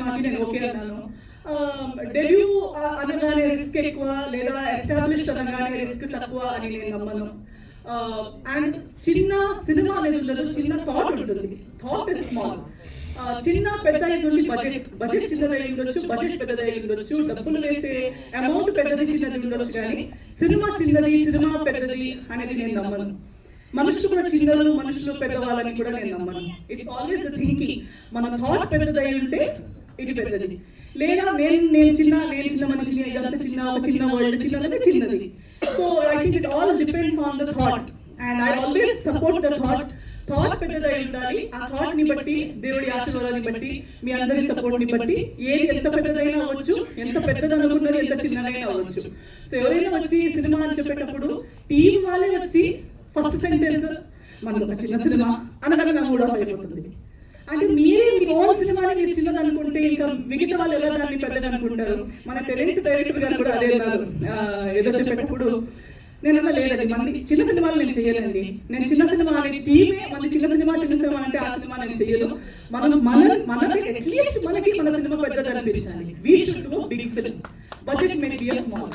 సినిమాకి నేను ఓకే అన్నాను. డెబ్యూ అనగానే రిస్క్ ఎక్కువ లేదా ఎస్టాబ్లిష్డ్ అనగానే రిస్క్ తక్కువ అని నేను నమ్మను. అండ్ చిన్న సినిమా అనేది ఉండదు చిన్న థాట్ ఉంటుంది. థాట్ ఇస్ స్మాల్ చిన్న పెద్ద ఉంది బడ్జెట్ బడ్జెట్ చిన్నదై ఉండొచ్చు బడ్జెట్ పెద్దదై ఉండొచ్చు డబ్బులు వేసే అమౌంట్ పెద్దది చిన్నది ఉండొచ్చు కానీ సినిమా చిన్నది సినిమా పెద్దది అనేది నేను నమ్మను. మనుషులు కూడా చిన్నలు మనుషులు పెద్దవాళ్ళని కూడా నేను నమ్మను. ఇట్స్ ఆల్వేస్ థింకింగ్ మన థాట్ పెద్దదై ఉంటే ఇది పెద్దది. లేదా నేను నేను చిన్న నేను చిన్న మనిషిని ఇదంతా చిన్న చిన్న వరల్డ్ చిన్నదంటే చిన్నది. So I think it all depends on the thought and I always support the thought thought పెద్దదై ఉండాలి. ఆ థాట్ని బట్టి దేవుడి ఆశీర్వాదాన్ని బట్టి మీ అందరి సపోర్ట్ని బట్టి ఏది ఎంత పెద్దదైనా అవ్వచ్చు ఎంత పెద్దది అనుకున్నది ఎంత చిన్నదైనా అవ్వచ్చు. సో ఎవరైనా వచ్చి సినిమా అని చెప్పేటప్పుడు టీం వాళ్ళే వచ్చి ఫస్ట్ సెంటెన్స్ మనకు ఒక చిన్న సినిమా అనగా నా అయిపోతుంది అంటే మీరే మీ ఓన్ సినిమాని మీరు చిన్నది అనుకుంటే ఇంకా మిగతా వాళ్ళు ఎలా దాన్ని పెద్దది అనుకుంటారు మన టెలెంట్ డైరెక్టర్ గారు కూడా అదే ఏదో చెప్పేటప్పుడు నేను అన్నా లేదండి మంది చిన్న సినిమాలు నేను చేయలేదండి నేను చిన్న సినిమా అనే టీమే మన చిన్న సినిమా చిన్న సినిమా అంటే ఆ సినిమా నేను చేయను మనం మన మనకి అట్లీస్ట్ మనకి మన సినిమా పెద్దది అనిపించాలి. We should do big film budget maybe small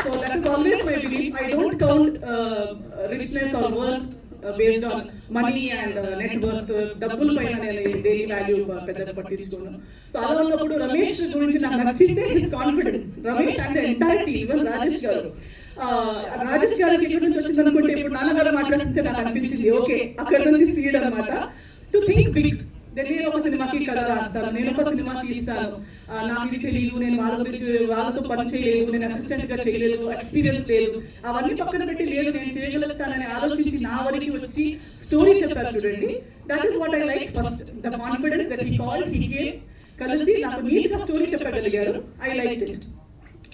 So that is always my belief. I don't count uh, richness based on money and on money డబ్బుల పైన నేను దేని వాల్యూ పెద్ద పట్టించుకోను. సో అలా ఉన్నప్పుడు రమేష్ గురించి నాకు నచ్చిందే confidence Ramesh and entirety even Rajesh garu. Uh, Rajesh గారికి ఇక్కడ నుంచి వచ్చింది అనుకుంటే ఇప్పుడు నాన్నగారు మాట్లాడితే నాకు అనిపించింది ఓకే అక్కడ నుంచి సీడ్ అనమాట టు థింక్ బిగ్ నేను ఒక సినిమాకి కథ రాస్తాను నేను ఒక సినిమా తీస్తాను. నాకు ఇది తెలియదు నేను వాళ్ళ గురించి వాళ్ళతో పని చేయలేదు నేను అసిస్టెంట్గా చేయలేదు ఎక్స్పీరియన్స్ లేదు. అవన్నీ పక్కన పెట్టి లేదు నేను చేయగలుగుతానని ఆలోచించి నా వరకు వచ్చి స్టోరీ చెప్పారు చూడండి. That is what I like first the confidence that he call he gave కలిసి నాకు నీట్గా స్టోరీ చెప్పగలిగారు. I like it